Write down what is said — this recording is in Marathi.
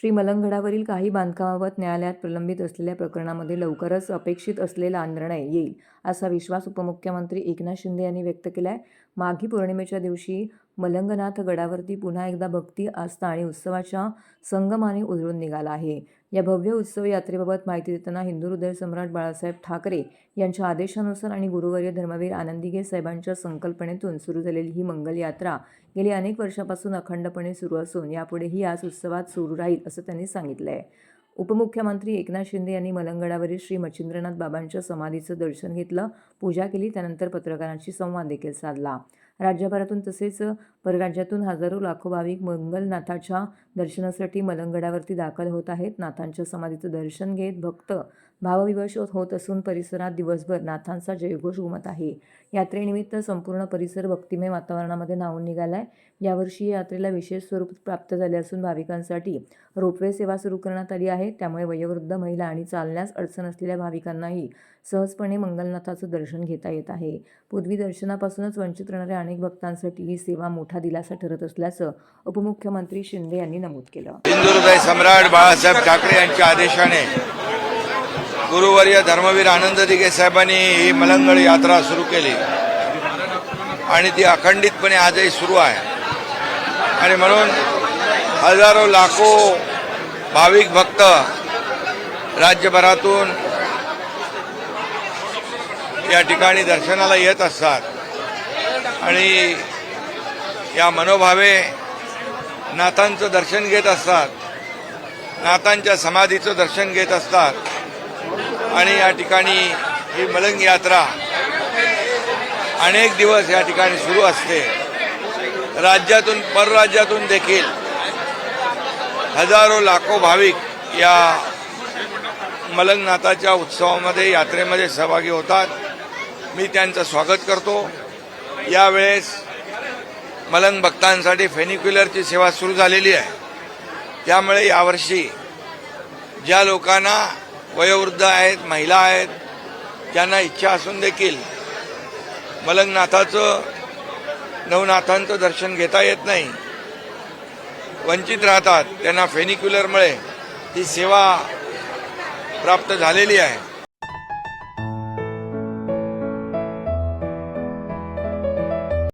श्री मलंगडावरील काही बांधकामाबाबत न्यायालयात प्रलंबित असलेल्या प्रकरणामध्ये लवकरच अपेक्षित असलेला निर्णय येईल. असा विश्वास उपमुख्यमंत्री एकनाथ शिंदे यांनी व्यक्त केला आहे माघी पौर्णिमेच्या दिवशी मलंगनाथ गडावरती पुन्हा एकदा भक्ती आस्था आणि उत्सवाच्या संगमाने उजळून निघाला आहे. या भव्य उत्सव यात्रेबाबत माहिती देताना हिंदू हृदय सम्राट बाळासाहेब ठाकरे यांच्या आदेशानुसार आणि गुरुवर्य धर्मवीर आनंदीगे साहेबांच्या संकल्पनेतून सुरू झालेली ही मंगल यात्रा गेली अनेक वर्षापासून अखंडपणे सुरू असून यापुढेही याच उत्सवात सुरू राहील असं त्यांनी सांगितलं आहे उपमुख्यमंत्री एकनाथ शिंदे यांनी मलंगडावरील श्री मच्छिंद्रनाथ बाबांच्या समाधीचं दर्शन घेतलं पूजा केली त्यानंतर पत्रकारांशी संवाद देखील साधला. राज्यभरातून तसेच परराज्यातून हजारो लाखो भाविक मंगलनाथाच्या दर्शनासाठी मलंगडावरती दाखल होत आहेत. नाथांच्या समाधीचं दर्शन घेत भक्त भावविवश होत असून परिसरात दिवसभर नाथांचा जयघोष घुमत आहे. यात्रेनिमित्त संपूर्ण परिसर भक्तिमय वातावरणामध्ये न्हावून निघाला आहे यावर्षी यात्रेला विशेष स्वरूप प्राप्त झाले असून भाविकांसाठी रोपवे सेवा सुरू करण्यात आली आहे. त्यामुळे वयोवृद्ध महिला आणि चालण्यास अडचण असलेल्या भाविकांनाही सहजपणे मंगलनाथाचं दर्शन घेता येत आहे. पूर्वी दर्शनापासूनच वंचित राहणाऱ्या अनेक भक्तांसाठी ही सेवा मोठा दिलासा ठरत असल्याचं उपमुख्यमंत्री शिंदे यांनी नमूद केलं. हिंदू सम्राट बाळासाहेब ठाकरे यांच्या आदेशाने गुरुवर्य धर्मवीर आनंद दिघे साहेबांनी ही मलंगळ यात्रा सुरू केली. आणि ती अखंडितपणे आजही सुरू आहे. आणि म्हणून हजारो लाखो भाविक भक्त राज्यभरातून या ठिकाणी दर्शनाला येत असतात. आणि या मनोभावे नाथांचं दर्शन घेत असतात. नाथांच्या समाधीचं दर्शन घेत असतात. आणि या ठिकाणी ही मलंग यात्रा अनेक दिवस या ठिकाणी सुरू असते. राज्यातून परराज्यातून देखील हजारो लाखो भाविक या मलंगनाथाच्या उत्सवामध्ये यात्रेमध्ये सहभागी होतात. मी त्यांचं स्वागत करतो. यावेळेस मलंग भक्तांसाठी फेनिक्युलरची सेवा सुरू झालेली आहे. त्यामुळे यावर्षी ज्या लोकांना वयोवृद्ध आहेत महिला आहेत ज्यांना इच्छा असून देखील मलंगनाथाचं नवनाथांचं दर्शन घेता येत नाही. वंचित राहतात त्यांना फेनिक्युलरमुळे ही सेवा प्राप्त झालेली आहे.